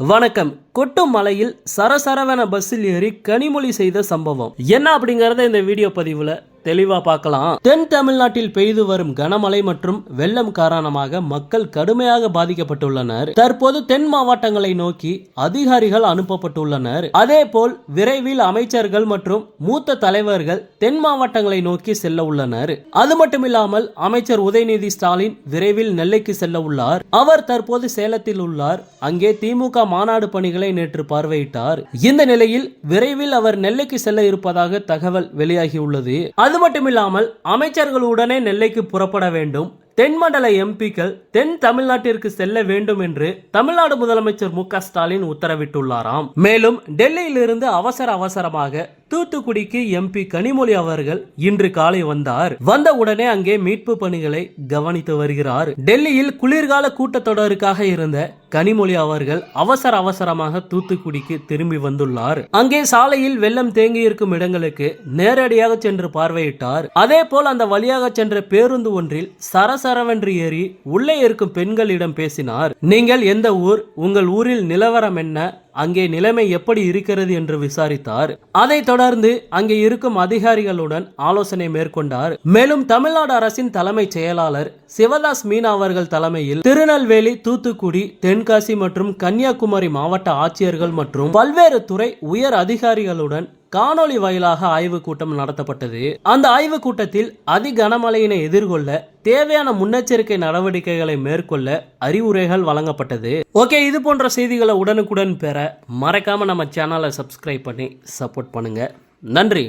வணக்கம். கொட்டும் மலையில் சரசரவென பஸ்ஸில் ஏறி கனிமொழி செய்த சம்பவம். என்ன அப்படிங்கறத இந்த வீடியோ பதிவுல தெளிவா பார்க்கலாம். தென் தமிழ்நாட்டில் பெய்து வரும் கனமழை மற்றும் வெள்ளம் காரணமாக மக்கள் கடுமையாக பாதிக்கப்பட்டுள்ளனர். தற்போது தென் மாவட்டங்களை நோக்கி அதிகாரிகள் அனுப்பப்பட்டுள்ளனர். அதே போல் விரைவில் அமைச்சர்கள் மற்றும் மூத்த தலைவர்கள் தென் மாவட்டங்களை நோக்கி செல்ல உள்ளனர். அது மட்டுமில்லாமல் அமைச்சர் உதயநிதி ஸ்டாலின் விரைவில் நெல்லைக்கு செல்ல உள்ளார். அவர் தற்போது சேலத்தில் உள்ளார். அங்கே திமுக மாநாடு பணிகளை நேற்று பார்வையிட்டார். இந்த நிலையில் விரைவில் அவர் நெல்லைக்கு செல்ல இருப்பதாக தகவல் வெளியாகியுள்ளது. அது மட்டுமில்லாமல் அமைச்சர்கள் உடனே நெல்லைக்கு புறப்பட வேண்டும். தென்மண்டல எம்பிக்கள் தென் தமிழ்நாட்டிற்கு செல்ல வேண்டும் என்று தமிழ்நாடு முதலமைச்சர் மு க ஸ்டாலின் உத்தரவிட்டுள்ளாராம். மேலும் டெல்லியிலிருந்து அவசர அவசரமாக தூத்துக்குடிக்கு எம்பி கனிமொழி அவர்கள் இன்று காலை வந்தார். வந்த உடனே அங்கே மீட்பு பணிகளை கவனித்து வருகிறார். டெல்லியில் குளிர்கால கூட்டத்தொடருக்காக இருந்த கனிமொழி அவர்கள் அவசர அவசரமாக தூத்துக்குடிக்கு திரும்பி வந்துள்ளார். அங்கே சாலையில் வெள்ளம் தேங்கி இருக்கும் இடங்களுக்கு நேரடியாக சென்று பார்வையிட்டார். அதே போல் அந்த வழியாக சென்ற பேருந்து ஒன்றில் சரசரவென்று ஏறி உள்ளே இருக்கும் பெண்களிடம் பேசினார். நீங்கள் எந்த ஊர்? உங்கள் ஊரில் நிலவரம் என்ன? அங்கே நிலைமை எப்படி இருக்கிறது என்று விசாரித்தார். அதைத் தொடர்ந்து அங்கே இருக்கும் அதிகாரிகளுடன் ஆலோசனை மேற்கொண்டார். மேலும் தமிழ்நாடு அரசின் தலைமைச் செயலாளர் சிவதாஸ் மீனா அவர்கள் தலைமையில் திருநெல்வேலி தூத்துக்குடி தென்காசி மற்றும் கன்னியாகுமரி மாவட்ட ஆட்சியர்கள் மற்றும் பல்வேறு துறை உயர் அதிகாரிகளுடன் காணொளி வாயிலாக ஆய்வு கூட்டம் நடத்தப்பட்டது. அந்த ஆய்வு கூட்டத்தில் அதி கனமழையினை எதிர்கொள்ள தேவையான முன்னெச்சரிக்கை நடவடிக்கைகளை மேற்கொள்ள அறிவுரைகள் வழங்கப்பட்டது. ஓகே இது போன்ற செய்திகளை உடனுக்குடன் பெற மறக்காம நம்ம சேனலை சப்ஸ்கிரைப் பண்ணி சப்போர்ட் பண்ணுங்க. நன்றி.